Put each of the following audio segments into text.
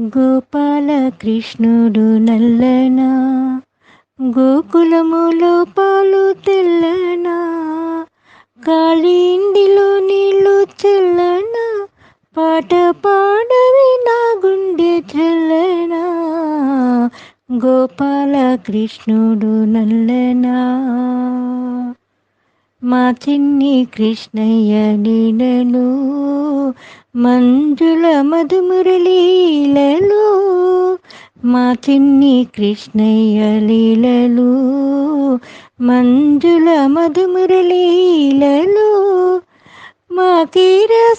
గోపాల కృష్ణుడు నల్లనా గోకులములో పాలు తెల్లనా కాళీ ఇండిలో నీళ్ళు చెల్లనా పాట పాడవి నా గుండె చెల్లనా గోపాల కృష్ణుడు నల్లనా. మా చిన్ని కృష్ణయ్య నీడలు మంజుల మధుమురళీలలో. మా చిన్ని కృష్ణయ్య లీలలు మంజుల మధుమురళీలలో. మా కీర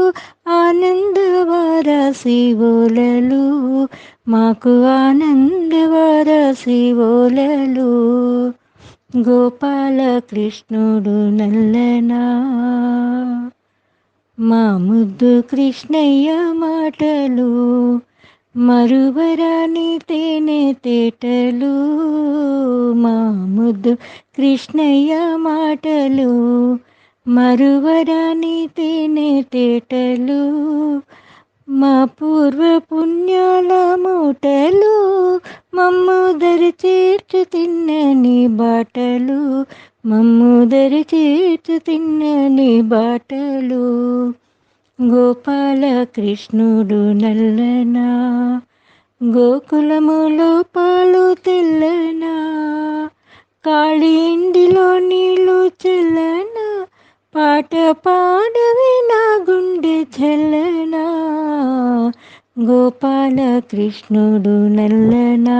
మాకు ఆనందవర శివులలు మాకు ఆనందవర శివులలు గోపాల కృష్ణుడు నల్లనా. మా ముద్దు కృష్ణయ్య మాటలు. మరువరాని తేనె తేటలు. మా ముద్దు కృష్ణయ్య మాటలు. మరువరాని తేనె తేటలు మా పూర్వ పుణ్యాల మూటలు మమ్ముదరి చేర్చు తిన్నని బాటలు మమ్ముదరి చేర్చు తిన్నని బాటలు. గోపాల కృష్ణుడు నల్లనా గోకులములో పాలు తెల్లనా చెల్లనా గోపాల కృష్ణుడు నల్లనా